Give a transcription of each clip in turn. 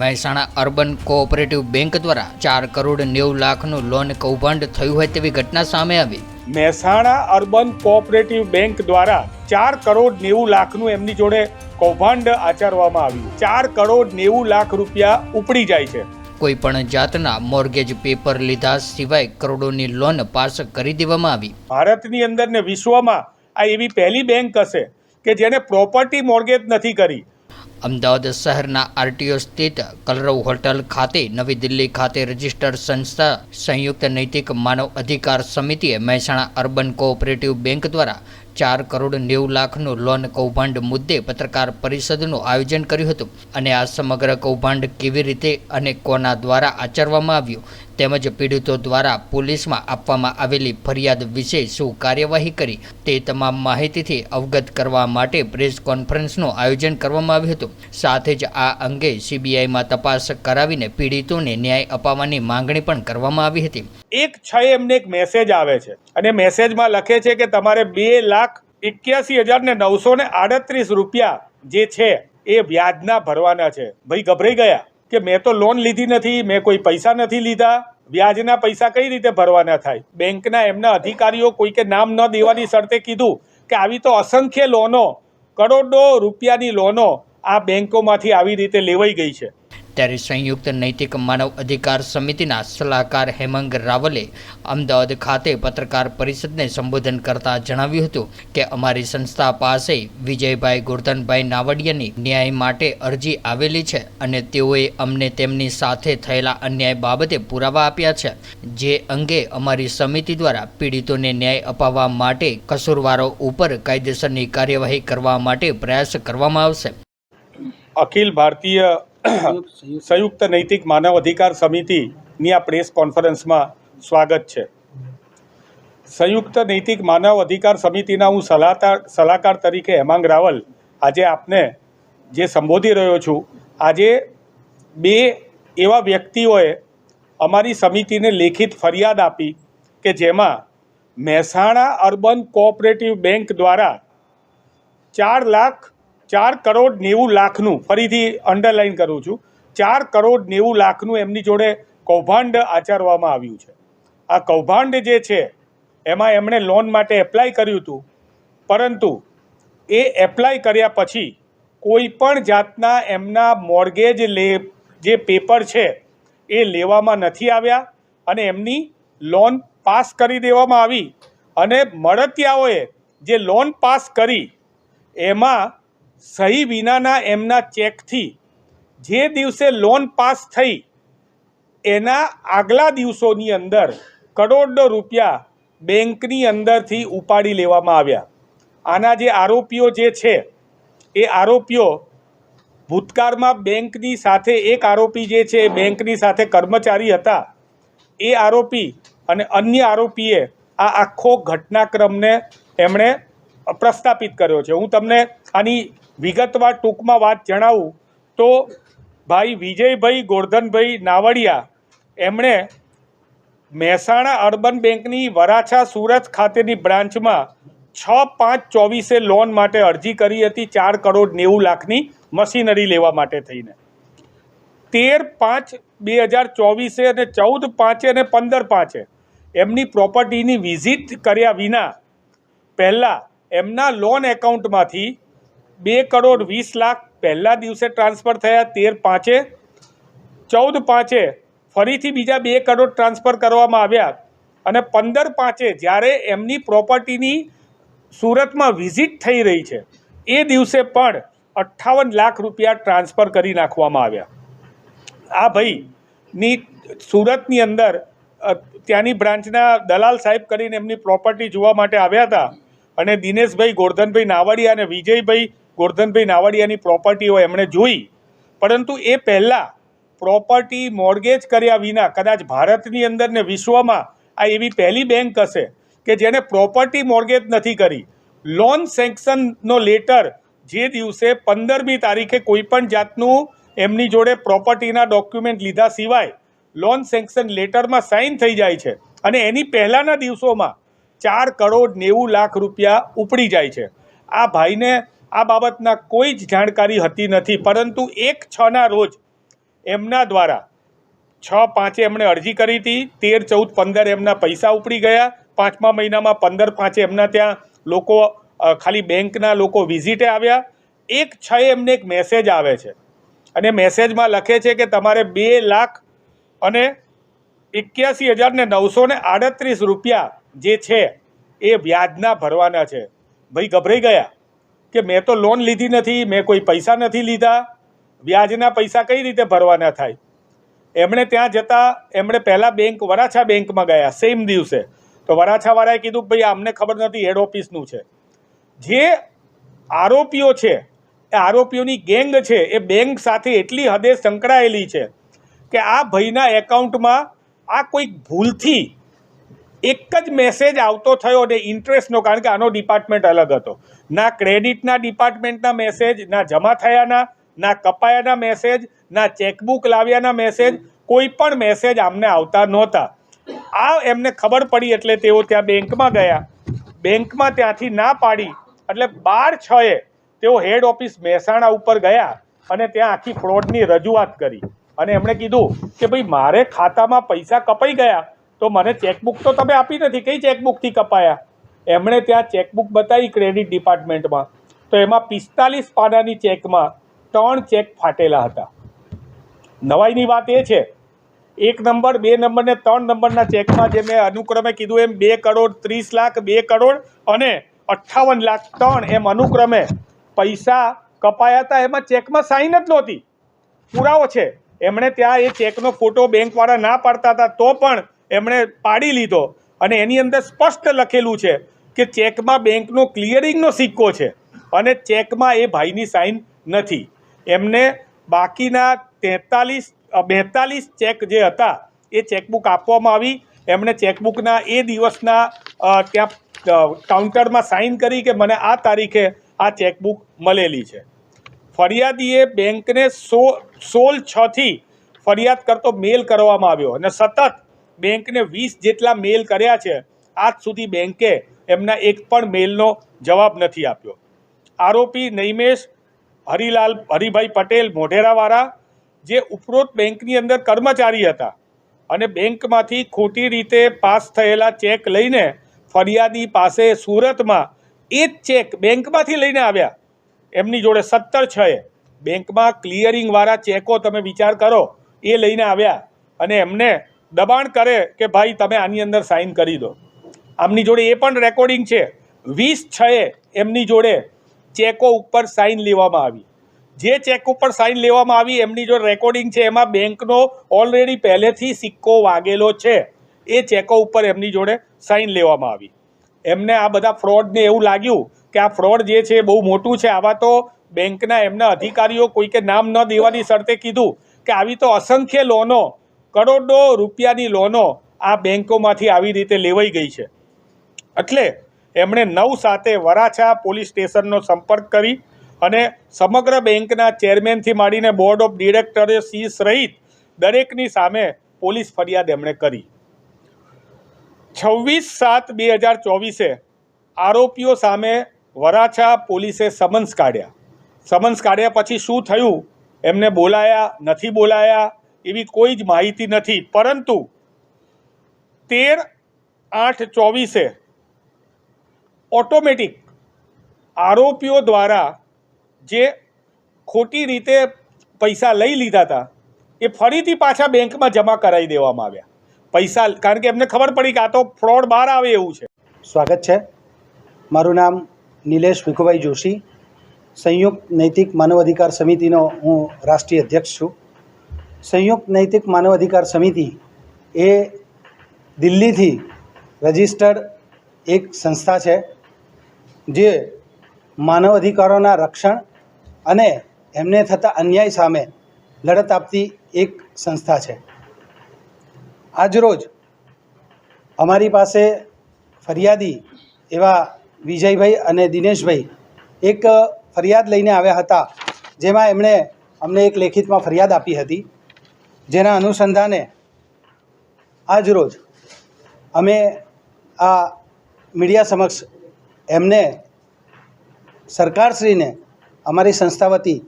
Mehsana urban cooperative bank દ્વારા ચાર કરોડ નેવું લાખનું લોન કૌભાંડ થયું હોય તેવી ઘટના સામે આવી. મહેસાણા અર્બન કોઓપરેટિવ બેંક દ્વારા ચાર કરોડ નેવું લાખનું એમની જોડે કૌભાંડ આચરવામાં આવ્યું. ચાર કરોડ નેવું લાખ રૂપિયા ઉપડી જાય છે. કોઈ પણ જાતના મોર્ગેજ પેપર લીધા સિવાય કરોડોની લોન પાસ કરી દેવામાં આવી. ભારતની અંદર ને વિશ્વમાં આ એવી પહેલી બેંક હશે કે જેને પ્રોપર્ટી મોર્ગેજ નથી કરી. અમદાવાદ શહેરના આરટીઓ સ્થિત કલરવ હોટલ ખાતે નવી દિલ્હી ખાતે રજિસ્ટર્ડ સંસ્થા સંયુક્ત નૈતિક માનવ અધિકાર સમિતિએ મહેસાણા અર્બન કોઓપરેટિવ બેંક દ્વારા ચાર કરોડ નેવું લાખનું લોન કૌભાંડ મુદ્દે પત્રકાર પરિષદનું આયોજન કર્યું હતું. અને આ સમગ્ર કૌભાંડ કેવી રીતે અને કોના દ્વારા આચરવામાં આવ્યું તેમજ પીડિતો દ્વારા પોલીસમાં આપવામાં આવેલી ફરિયાદ વિશે શું કાર્યવાહી કરી તે તમામ માહિતીથી અવગત કરવા માટે પ્રેસ કોન્ફરન્સનું આયોજન કરવામાં આવ્યું હતું. સાથે જ આ અંગે સીબીઆઈમાં તપાસ કરાવીને પીડિતોને ન્યાય અપાવવાની માંગણી પણ કરવામાં આવી હતી. એક છ એમને એક મેસેજ આવે છે અને મેસેજમાં લખે છે કે તમારે બે લાખ એક્યાસી હજાર ને નવસો ને આડત્રીસ રૂપિયા જે છે એ વ્યાજના ભરવાના છે. ભાઈ ગભરાઈ ગયા કે મેં તો લોન લીધી નથી, મેં કોઈ પૈસા નથી લીધા. વ્યાજના પૈસા કઈ રીતે ભરવાના થાય? બેંકના એમના અધિકારીઓ કોઈકે નામ ન દેવાની શરતે કીધું કે આવી તો અસંખ્ય લોનો, કરોડો રૂપિયાની લોનો આ બેંકોમાંથી આવી રીતે લેવાઈ ગઈ છે. ત્યારે સંયુક્ત નૈતિક માનવ અધિકાર સમિતિના સલાહકાર હેમંગ રાવલે અમદાવાદ ખાતે પત્રકાર પરિષદને સંબોધન કરતા જણાવ્યું હતું કે અમારી સંસ્થા પાસે વિજયભાઈ ગોરધનભાઈ નાવડિયાની ન્યાય માટે અરજી આવેલી છે અને તેઓએ અમને તેમની સાથે થયેલા અન્યાય બાબતે પુરાવા આપ્યા છે, જે અંગે અમારી સમિતિ દ્વારા પીડિતોને ન્યાય અપાવવા માટે કસૂરવારો ઉપર કાયદેસરની કાર્યવાહી કરવા માટે પ્રયાસ કરવામાં આવશે. અખિલ ભારતીય સંયુક્ત નૈતિક માનવ અધિકાર સમિતિની આ પ્રેસ કોન્ફરન્સમાં સ્વાગત છે. સંયુક્ત નૈતિક માનવ અધિકાર સમિતિના હું સલાહકાર સલાહકાર તરીકે હેમાંગ રાવલ આજે આપને જે સંબોધી રહ્યો છું આજે બે એવા વ્યક્તિઓએ અમારી સમિતિને લેખિત ફરિયાદ આપી કે જેમાં મહેસાણા અર્બન કોઓપરેટિવ બેંક દ્વારા ચાર લાખ ચાર કરોડ નેવું લાખનું ફરીથી અંડરલાઇન કરું છું. ચાર કરોડ નેવું લાખનું એમની જોડે કૌભાંડ આચરવામાં આવ્યું છે. આ કૌભાંડ જે છે, એમાં એમણે લોન માટે એપ્લાય કર્યું હતું. પરંતુ એ એપ્લાય કર્યા પછી કોઈ પણ જાતના એમના મોર્ગેજ લે, જે પેપર છે, એ લેવામાં નથી આવ્યા અને એમની લોન પાસ કરી દેવામાં આવી. અને મળતિયાઓએ જે લોન પાસ કરી, એમાં સહી વિનાના એમના ચેકથી જે દિવસે લોન પાસ થઈ, એના આગલા દિવસોની અંદર કરોડો રૂપિયા બેંકની અંદરથી ઉપાડી લેવામાં આવ્યા. આના જે આરોપીઓ જે છે, એ આરોપીઓ ભૂતકાળમાં બેંકની સાથે, એક આરોપી જે છે, એ બેંકની સાથે કર્મચારી હતા. એ આરોપી અને અન્ય આરોપીએ આ આખો ઘટનાક્રમને એમણે પ્રસ્થાપિત કર્યો છે. હું તમને આની વિગતવાર ટૂંકમાં વાત જણાવું તો ભાઈ વિજયભાઈ ગોરધનભાઈ નાવડિયા, એમણે મહેસાણા અર્બન બેંકની વરાછા સુરત ખાતેની બ્રાન્ચમાં છ પાંચ ચોવીસે લોન માટે અરજી કરી હતી ચાર કરોડ નેવું લાખની મશીનરી લેવા માટે થઈને. તેર પાંચ બે હજાર ચોવીસે અને ચૌદ પાંચે અને પંદર પાંચે એમની પ્રોપર્ટીની વિઝિટ કર્યા વિના પહેલાં એમના લોન એકાઉન્ટમાંથી બે કરોડ વીસ લાખ પહેલા દિવસે ટ્રાન્સફર થયા, તેર પાંચે, ચૌદ પાંચે ફરીથી બીજા બે કરોડ ટ્રાન્સફર કરવામાં આવ્યા અને પંદર પાંચે જ્યારે એમની પ્રોપર્ટીની સુરતમાં વિઝિટ થઈ રહી છે, એ દિવસે પણ અઠ્ઠાવન લાખ રૂપિયા ટ્રાન્સફર કરી નાખવામાં આવ્યા. આ ભાઈની સુરતની અંદર ત્યાંની બ્રાન્ચના દલાલ સાહેબ કરીને એમની પ્રોપર્ટી જોવા માટે આવ્યા હતા અને દિનેશભાઈ, ગોરધનભાઈ નાવડિયા અને વિજયભાઈ ગોરધનભાઈ નાવડિયાની પ્રોપર્ટીઓ એમણે જોઈ, પરંતુ એ પહેલાં પ્રોપર્ટી મોર્ગેજ કર્યા વિના કદાચ ભારતની અંદર ને વિશ્વમાં આ એવી પહેલી બેંક હશે કે જેણે પ્રોપર્ટી મોર્ગેજ નથી કરી. લોન સેન્કશનનો લેટર જે દિવસે પંદરમી તારીખે કોઈપણ જાતનું એમની જોડે પ્રોપર્ટીના ડોક્યુમેન્ટ લીધા સિવાય લોન સેન્કશન લેટરમાં સાઇન થઈ જાય છે અને એની પહેલાંના દિવસોમાં ચાર કરોડ નેવું લાખ રૂપિયા ઉપડી જાય છે. આ ભાઈને આ બાબતના કોઈ જ જાણકારી હતી નથી, પરંતુ એક છના રોજ એમના દ્વારા છ પાંચે એમણે અરજી કરી હતી, તેર, ચૌદ, પંદર એમના પૈસા ઉપડી ગયા, પાંચમા મહિનામાં પંદર પાંચે એમના ત્યાં લોકો ખાલી બેંકના લોકો વિઝિટે આવ્યા, એક છ એમને એક મેસેજ આવે છે. અને મેસેજમાં લખે છે કે તમારે બે લાખ અને એક્યાસી હજાર ને નવસો ને આડત્રીસ રૂપિયા જે છે એ વ્યાજના ભરવાના છે. ભાઈ ગભરાઈ ગયા? કે મેં તો લોન લીધી નથી, મેં કોઈ પૈસા નથી લીધા. વ્યાજના પૈસા કઈ રીતે ભરવાના થાય? એમણે ત્યાં જતાં, એમણે પહેલાં બેંક વરાછા બેંકમાં ગયા સેમ દિવસે. તો વરાછાવાળાએ કીધું ભાઈ, અમને ખબર નથી હેડ ઓફિસનું છે. જે આરોપીઓ છે, એ આરોપીઓની ગેંગ છે, એ બેંક સાથે એટલી હદે સંકળાયેલી છે કે આ ભાઈના એકાઉન્ટમાં આ કોઈક ભૂલથી એક જ મેસેજ આવતો થયો અને ઇન્ટરેસ્ટનો કારણ કે આનો ડિપાર્ટમેન્ટ અલગ હતો. ના ક્રેડિટના ડિપાર્ટમેન્ટના મેસેજ ના જમા થયાના, ના કપાયાના મેસેજ ના ચેકબુક લાવ્યાના મેસેજ કોઈ પણ મેસેજ આમને આવતા નહોતા. આ એમને ખબર પડી એટલે તેઓ ત્યાં બેંકમાં ગયા. બેંકમાં ત્યાંથી ના પાડી. એટલે બાર છએ તેઓ હેડ ઓફિસ મહેસાણા ઉપર ગયા અને ત્યાં આખી ફ્રોડની રજૂઆત કરી. અને એમણે કીધું કે ભાઈ મારે ખાતામાં પૈસા કપાઈ ગયા, તો મને ચેકબુક તો તમે આપી નથી. કઈ ચેકબુકથી કપાયા? એમણે ત્યાં ચેકબુક બતાવી ક્રેડિટ ડિપાર્ટમેન્ટમાં. તો એમાં પિસ્તાલીસ પાનાની ચેકમાં ત્રણ ચેક ફાટેલા હતા. નવાઈની વાત એ છે, એક નંબર, બે નંબર ને ત્રણ નંબરના ચેકમાં જે મેં અનુક્રમે કીધું એમ બે કરોડ ત્રીસ લાખ, બે કરોડ અને અઠ્ઠાવન લાખ ત્રણ એમ અનુક્રમે પૈસા કપાયા હતા. એમાં ચેકમાં સાઈન જ નહોતી. પુરાવો છે. એમણે ત્યાં એ ચેકનો ફોટો બેંકવાળા ના પાડતા હતા તો પણ એમણે પાડી લીધો. અને એની અંદર સ્પષ્ટ લખેલું છે કે ચેકમાં બેંકનો ક્લિયરિંગનો સિક્કો છે અને ચેકમાં એ ભાઈની સાઈન નથી. એમને બાકીના તેતાલીસ બેતાલીસ ચેક જે હતા, એ ચેકબુક આપવામાં આવી. એમણે ચેકબુકના એ દિવસના ત્યાં કાઉન્ટરમાં સાઈન કરી કે મને આ તારીખે આ ચેકબુક મળેલી છે. ફરિયાદીએ બેંકને સો, સોળ છથી ફરિયાદ કરતો મેલ કરવામાં આવ્યો અને સતત બેંકને વીસ જેટલા મેલ કર્યા છે. આજ સુધી બેંકે એમના એક પણ મેલનો જવાબ નથી આપ્યો. આરોપી નૈમેશ હરિલાલ, હરિભાઈ પટેલ મોઢેરાવાળા, જે ઉપરોક્ત બેંકની અંદર કર્મચારી હતા અને બેંકમાંથી ખોટી રીતે પાસ થયેલા ચેક લઈને ફરિયાદી પાસે સુરતમાં એ જ ચેક બેંકમાંથી લઈને આવ્યા. એમની જોડે સત્તર છએ બેંકમાં ક્લિયરિંગવાળા ચેકો તમે વિચાર કરો, એ લઈને આવ્યા અને એમને દબાણ કરે કે ભાઈ તમે આની અંદર સાઈન કરી દો. આમની જોડે એ પણ રેકોર્ડિંગ છે. વીસ છએ એમની જોડે ચેકો ઉપર સાઈન લેવામાં આવી. જે ચેક ઉપર સાઇન લેવામાં આવી, એમની જોડે રેકોર્ડિંગ છે. એમાં બેંકનો ઓલરેડી પહેલેથી સિક્કો વાગેલો છે. એ ચેકો ઉપર એમની જોડે સાઈન લેવામાં આવી. એમને આ બધા ફ્રોડને એવું લાગ્યું કે આ ફ્રોડ જે છે બહુ મોટું છે. આવા તો બેંકના એમના અધિકારીઓ કોઈકે નામ ન દેવાની શરતે કીધું કે આવી તો અસંખ્ય લોનો, કરોડો રૂપિયાની લોનો આ બેંકોમાંથી આવી રીતે લેવાઈ ગઈ છે. એટલે એમણે નવ સાથે વરાછા પોલીસ સ્ટેશનનો સંપર્ક કરી અને સમગ્ર બેંકના ચેરમેનથી માંડીને બોર્ડ ઓફ ડિરેક્ટરે સીસ સહિત દરેકની સામે પોલીસ ફરિયાદ એમણે કરી. છવ્વીસ સાત બે હજાર ચોવીસે આરોપીઓ સામે વરાછા પોલીસે સમન્સ કાઢ્યા. સમન્સ કાઢ્યા પછી શું થયું એમને બોલાયા, નથી બોલાયા એવી કોઈ જ માહિતી નથી. પરંતુ તેર આઠ ચોવીસે ઓટોમેટિક આરોપીઓ દ્વારા જે ખોટી રીતે પૈસા લઈ લીધા હતા, એ ફરીથી પાછા બેંકમાં જમા કરાવી દેવામાં આવ્યા. પૈસા, કારણ કે એમને ખબર પડી કે આ તો ફ્રોડ બહાર આવે એવું છે. સ્વાગત છે. મારું નામ નિલેશ ભીખુભાઈ જોશી. સંયુક્ત નૈતિક માનવ અધિકાર સમિતિનો હું રાષ્ટ્રીય અધ્યક્ષ છું. સંયુક્ત નૈતિક માનવ અધિકાર સમિતિ એ દિલ્હીથી રજિસ્ટર્ડ એક સંસ્થા છે. જે માનવ અધિકારોના રક્ષણ અને એમને થતા અન્યાય સામે લડત આપતી એક સંસ્થા છે. આજરોજ અમારી પાસે ફરિયાદી એવા વિજયભાઈ અને દિનેશભાઈ એક ફરિયાદ લઈને આવ્યા હતા, જેમાં એમણે અમને એક લેખિતમાં ફરિયાદ આપી હતી, જેના અનુસંધાને આજરોજ અમે આ મીડિયા સમક્ષ એમને સરકારશ્રીને અમારી સંસ્થા વતી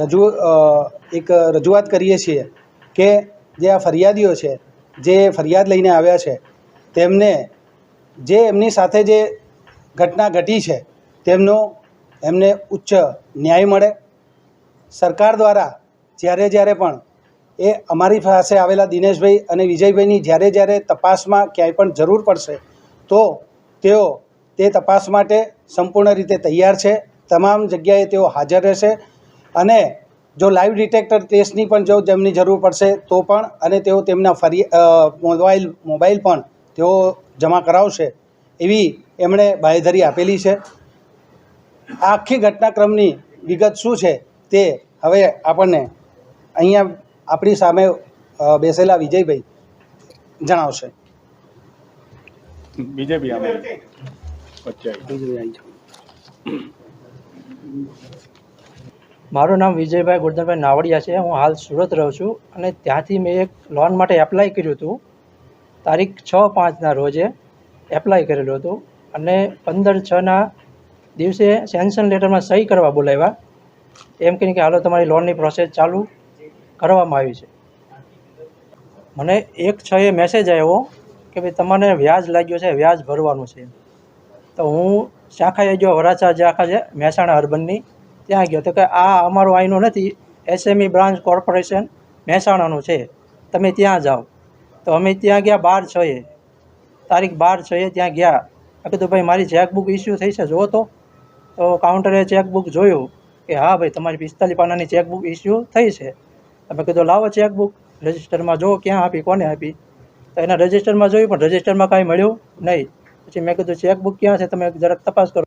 રજૂ એક રજૂઆત કરીએ છીએ કે જે આ ફરિયાદીઓ છે, જે ફરિયાદ લઈને આવ્યા છે, તેમને જે એમની સાથે જે ઘટના ઘટી છે, તેમનો એમને ઉચ્ચ ન્યાય મળે. સરકાર દ્વારા જ્યારે જ્યારે પણ એ અમારી પાસે આવેલા દિનેશભાઈ અને વિજયભાઈની જ્યારે જ્યારે તપાસમાં ક્યાંય પણ જરૂર પડશે, તો તેઓ તે તપાસ માટે સંપૂર્ણ રીતે તૈયાર છે. તમામ જગ્યાએ તેઓ હાજર રહેશે અને જો લાઈવ ડિટેક્ટર ટેસ્ટની પણ જો જેમની જરૂર પડશે, તો પણ અને તેઓ તેમના ફરી મોબાઈલ મોબાઈલ પણ તેઓ જમા કરાવશે એવી એમણે બાંયધરી આપેલી છે. આખી ઘટનાક્રમની વિગત શું છે તે હવે આપણને અહીંયા આપણી સામે બેસેલા વિજયભાઈ જણાવશે. બીજેપી. મારું નામ વિજયભાઈ ગુરધનભાઈ નાવડિયા છે. હું હાલ સુરત રહું છું અને ત્યાંથી મેં એક લોન માટે એપ્લાય કર્યું હતું. તારીખ છ પાંચના રોજે એપ્લાય કરેલું હતું અને પંદર છના દિવસે સેન્શન લેટરમાં સહી કરવા બોલાવ્યા. એમ કહીને કે, હાલો, તમારી લોનની પ્રોસેસ ચાલુ કરવામાં આવી છે. મને એક છ એ મેસેજ આવ્યો કે, ભાઈ તમને વ્યાજ લાગ્યો છે, વ્યાજ ભરવાનું છે. તો હું શાખાએ ગયો વરાછા શાખા છે, મહેસાણા અર્બનની, ત્યાં ગયો. તો કે આ અમારું આઈનો નથી, એસએમઈ બ્રાન્ચ કોર્પોરેશન મહેસાણાનું છે. તમે ત્યાં જાઓ. તો અમે ત્યાં ગયા બાર છએ તારીખ બાર છએ ત્યાં ગયા. કીધું, ભાઈ, મારી ચેકબુક ઇસ્યુ થઈ છે, જુઓ તો. તો કાઉન્ટરે ચેકબુક જોયું કે, હા, ભાઈ, તમારી પિસ્તાલીસ પાનાની ચેકબુક ઇસ્યુ થઈ છે. તમે કીધું, લાવો ચેકબુક, રજિસ્ટરમાં જુઓ, ક્યાં આપી, કોને આપી? તો એના રજિસ્ટરમાં જોયું, પણ રજિસ્ટરમાં કાંઈ મળ્યું નહીં. પછી મેં કીધું ચેકબુક ક્યાં છે તમે જરાક તપાસ કરો.